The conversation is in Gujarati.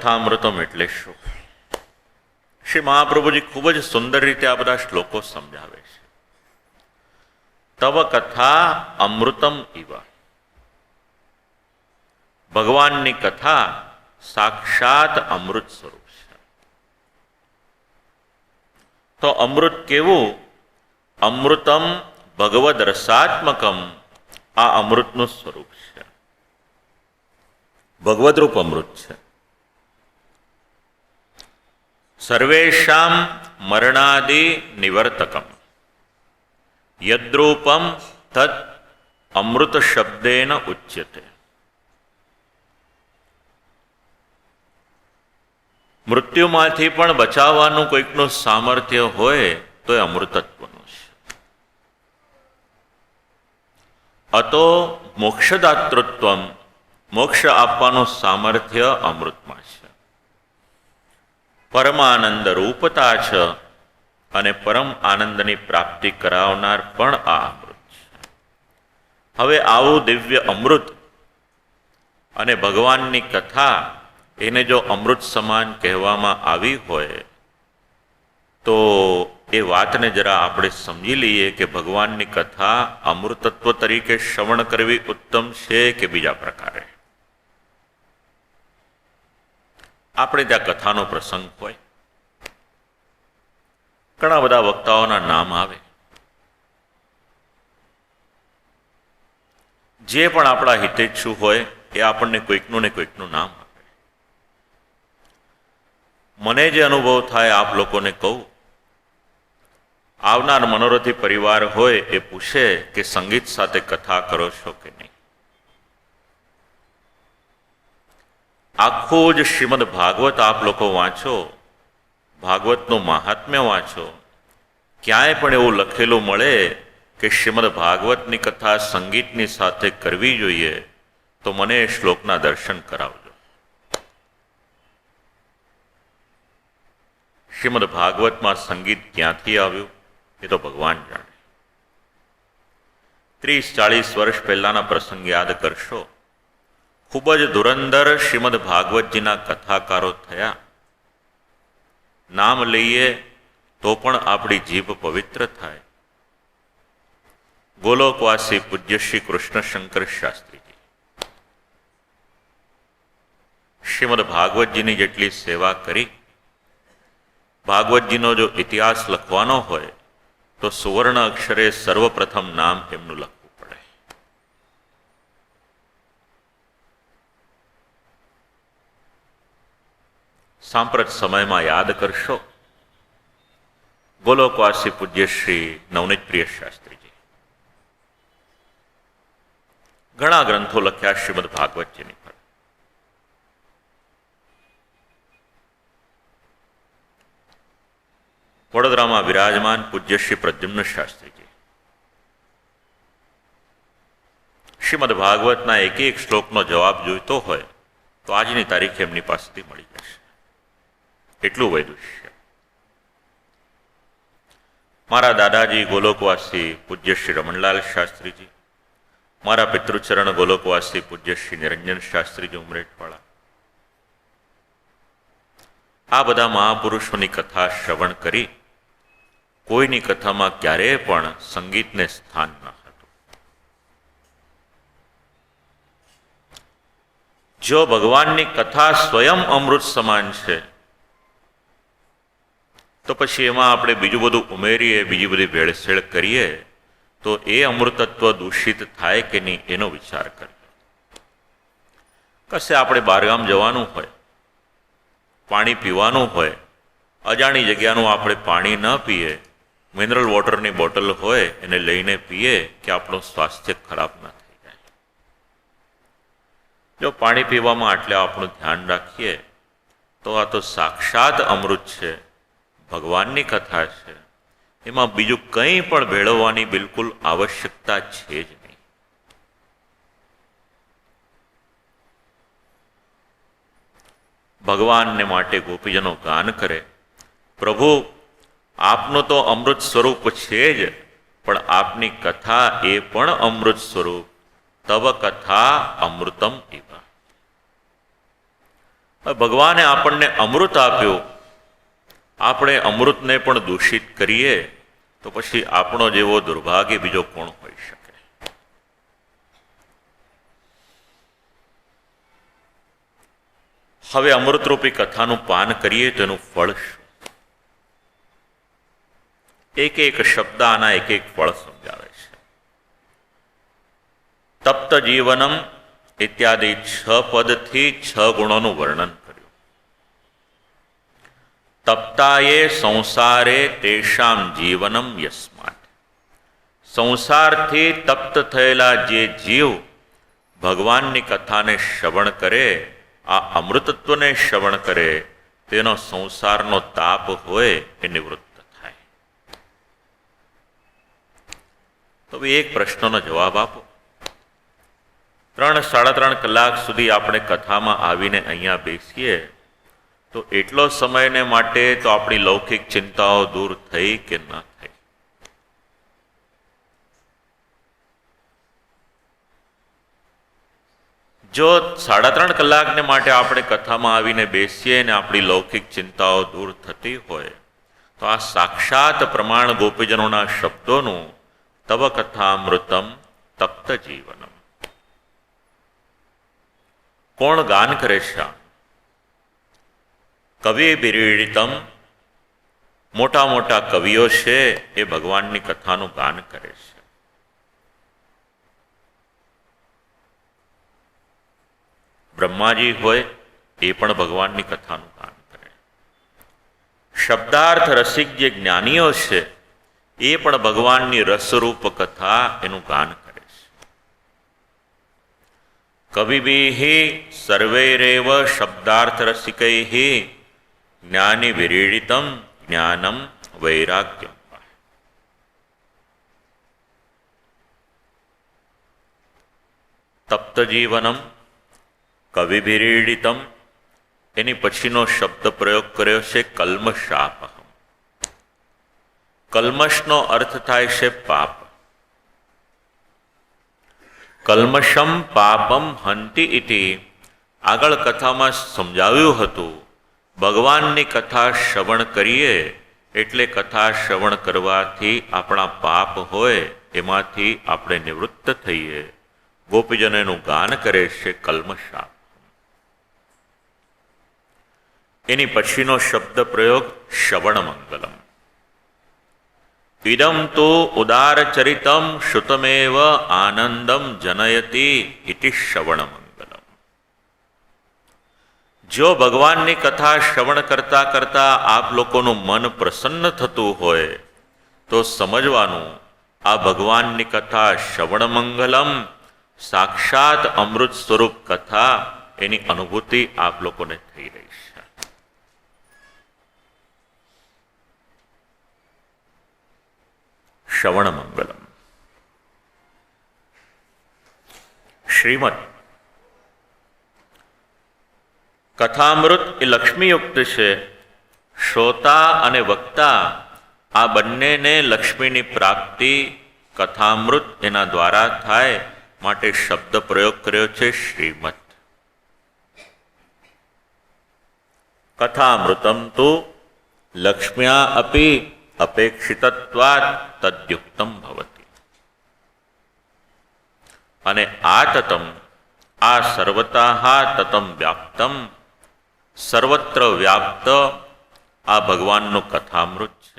કથામૃતમ એટલે શું? શ્રી મહાપ્રભુજી ખૂબ જ સુંદર રીતે આ બધા શ્લોકો સમજાવે છે. તવ કથા અમૃતમ ઇવ. ભગવાનની કથા સાક્ષાત અમૃત સ્વરૂપ છે. તો અમૃત કેવું? અમૃતમ ભગવદ રસાત્મકમ આ અમૃતનું સ્વરૂપ છે. ભગવદરૂપ અમૃત છે. સર્વેશામ મરણાદિ નિવર્તકમ યદ્રૂપમ તદ અમૃત શબ્દેન ઉચ્યતે મૃત્યુમાંથી પણ બચાવવાનું કોઈકનું સામર્થ્ય હોય તો એ અમૃતત્વનું છે. અતો મોક્ષદાતૃત્વમ, મોક્ષ આપવાનું સામર્થ્ય અમૃતમાં છે. પરમાનંદ રૂપતા છે અને પરમ આનંદની પ્રાપ્તિ કરાવનાર પણ આ અમૃત છે. હવે આવું દિવ્ય અમૃત અને ભગવાનની કથા એને જો અમૃત સમાન કહેવામાં આવી હોય, તો એ વાતને જરા આપણે સમજી લઈએ કે ભગવાનની કથા અમૃતત્વ તરીકે શ્રવણ કરવી ઉત્તમ છે કે બીજા પ્રકારે? આપણે ત્યાં કથાનો પ્રસંગ હોય. ઘણા બધા વક્તાઓના નામ આવે. જે પણ આપણા હિતેચ્છુ હોય એ આપણને કોઈકનું ને કોઈકનું નામ આપે. મને જે અનુભવ થાય આપ લોકોને કહું. આવનાર મનોરથી પરિવાર હોય એ પૂછે કે સંગીત સાથે કથા કરો છો કે નહીં? આખું જ શ્રીમદ ભાગવત આપ લોકો વાંચો, ભાગવતનું મહાત્મ્ય વાંચો. ક્યાંય પણ એવું લખેલું મળે કે શ્રીમદ ભાગવતની કથા સંગીતની સાથે કરવી જોઈએ, તો મને એ શ્લોકના દર્શન કરાવજો. શ્રીમદ ભાગવતમાં સંગીત ક્યાંથી આવ્યું, એ તો ભગવાન જાણે. ત્રીસ ચાળીસ વર્ષ પહેલાના પ્રસંગ યાદ કરશો. ખૂબ જ ધુરંધર શ્રીમદ ભાગવતજીના કથાકારો થયા. નામ લઈએ તો પણ આપણી જીભ પવિત્ર થાય. ગોલોકવાસી પૂજ્ય શ્રી કૃષ્ણશંકર શાસ્ત્રીજી. શ્રીમદ ભાગવતજીની જેટલી સેવા કરી, ભાગવતજીનો જો ઇતિહાસ લખવાનો હોય, તો સુવર્ણ અક્ષરે સર્વપ્રથમ નામ એમનું લખવું સાંપ્રત સમયમાં યાદ કરશો? ગોલોકવાસી પૂજ્ય શ્રી નવનીત પ્રિય શાસ્ત્રીજી. ઘણા ગ્રંથો લખ્યા શ્રીમદ ભાગવતજીની પર. વડોદરામાં વિરાજમાન પૂજ્ય શ્રી પ્રદ્યુમ્ન શાસ્ત્રીજી. શ્રીમદ ભાગવતના એક એક શ્લોકનો જવાબ જોઈતો હોય, તો આજની તારીખ એમની પાસેથી મળી જશે. એટલું વૈદુષ્ય મારા દાદાજી ગોલોકવાસી પૂજ્ય શ્રી રમણલાલ શાસ્ત્રીજી, મારા પિતૃચરણ ગોલોકવાસી પૂજ્ય શ્રી નિરંજન શાસ્ત્રીજી ઉમરેઠવાળા, આ બધા મહાપુરુષોની કથા શ્રવણ કરી કોઈની કથામાં ક્યારેય પણ સંગીતને સ્થાન ન હતું. જો ભગવાનની કથા સ્વયં અમૃત સમાન છે તો પછી એમાં આપણે બીજું બધું ઉમેરીએ, બીજી બધી ભેળસેળ કરીએ, તો એ અમૃતત્વ દૂષિત થાય કે નહીં એનો વિચાર કરીએ કશે આપણે બહારગામ જવાનું હોય, પાણી પીવાનું હોય, અજાણી જગ્યાનું આપણે પાણી ન પીએ મિનરલ વોટરની બોટલ હોય, એને લઈને પીએ, કે આપણું સ્વાસ્થ્ય ખરાબ ન થઈ જાય. જો પાણી પીવામાં આટલે આપણું ધ્યાન રાખીએ, તો આ તો સાક્ષાત અમૃત છે. ભગવાનની કથા છે. એમાં બીજું કંઈ પણ ભેળવવાની બિલકુલ આવશ્યકતા છે જ નહીં. ભગવાનને માટે ગોપીજનો ગાન કરે. પ્રભુ, આપનું તો અમૃત સ્વરૂપ છે જ, પણ આપની કથા એ પણ અમૃત સ્વરૂપ. તવ કથા અમૃતમ એવા ભગવાને આપણને અમૃત આપ્યું. આપણે અમૃતને પણ દૂષિત કરીએ, તો પછી આપણો જેવો દુર્ભાગ્ય બીજો કોણ હોઈ શકે? હવે અમૃતરૂપી કથાનું પાન કરીએ તો એનું ફળ શું? એક એક શબ્દ આના એક એક ફળ સમજાવે છે. તપ્ત જીવનમ ઇત્યાદિ છ પદથી છ ગુણોનું વર્ણન. તપ્તાએ સંસારે તેષામ જીવનમ યસ્માત. સંસારથી તપ્ત થયેલા જે જીવ ભગવાનની કથાને શ્રવણ કરે, આ અમૃતત્વને શ્રવણ કરે, તેનો સંસારનો તાપ હોય એ નિવૃત્ત થાય. તો એક પ્રશ્નનો જવાબ આપો. ત્રણ, સાડા ત્રણ કલાક સુધી આપણે કથામાં આવીને અહીંયા બેસીએ તો એટલો સમયને માટે તો આપણી લૌકિક ચિંતાઓ દૂર થઈ કે ન થઈ? જો સાડા ત્રણ કલાકને માટે આપણે કથામાં આવીને બેસીએ ને આપણી લૌકિક ચિંતાઓ દૂર થતી હોય, તો આ સાક્ષાત પ્રમાણ ગોપીજનોના શબ્દોનું તવ કથામૃતમ તપ્ત જીવનમ કોણ ગાન કરે છે કવિ બિરીડિતમ. મોટા મોટા કવિઓ છે, એ ભગવાનની કથાનું ગાન કરે છે. બ્રહ્માજી હોય, એ પણ ભગવાનની કથાનું ગાન કરે. શબ્દાર્થ રસિક જે જ્ઞાનીઓ છે, એ પણ ભગવાનની રસરૂપ કથા એનું ગાન કરે છે. કવિભિ સર્વૈરેવ શબ્દાર્થ રસિકૈ જ્ઞાની વિરીડિતમ જ્ઞાનમ વૈરાગ્યમ તપ્ત જીવનમ કવિભિરીડિતમ એની પછીનો શબ્દ પ્રયોગ કર્યો છે કલ્મશાપ કલ્મશનો અર્થ થાય છે પાપ કલ્મશમ પાપમ હંતિ ઇતિ આગળ કથામાં સમજાવ્યું હતું ભગવાનની કથા શ્રવણ કરીએ, એટલે કથા શ્રવણ કરવાથી આપણા પાપ હોય, એમાંથી આપણે નિવૃત્ત થઈએ. ગોપીજન એનું ગાન કરે છે કલ્મશાપ એની પછીનો શબ્દ પ્રયોગ શ્રવણ મંગલમ ઇદમ તો ઉદારચરિતમ શ્રુતમેવ આનંદમ જનયતી ઇતિ શ્રવણ મંગલમ જો ભગવાનની કથા શ્રવણ કરતા કરતા આપ લોકોનું મન પ્રસન્ન થતું હોય, તો સમજવાનું, આ ભગવાનની કથા શ્રવણ મંગલમ, સાક્ષાત અમૃત સ્વરૂપ કથા એની અનુભૂતિ આપ લોકોને થઈ રહી છે. શ્રવણ મંગલમ. શ્રીમદ કથામૃત એ લક્ષ્મીયુક્ત છે. શ્રોતા અને વક્તા આ બંનેને લક્ષ્મીની પ્રાપ્તિ કથામૃત એના દ્વારા થાય માટે શબ્દ પ્રયોગ કર્યો છે શ્રીમદ. કથામૃતમ તો લક્ષ્મ્યા અપી અપેક્ષિતત્વાત તદ્યુક્તમ ભવતી. અને આ તતમ, આ સર્વતા તતમ વ્યાપ્તમ સર્વત્ર વ્યાપ્ત આ ભગવાનનું કથામૃત છે.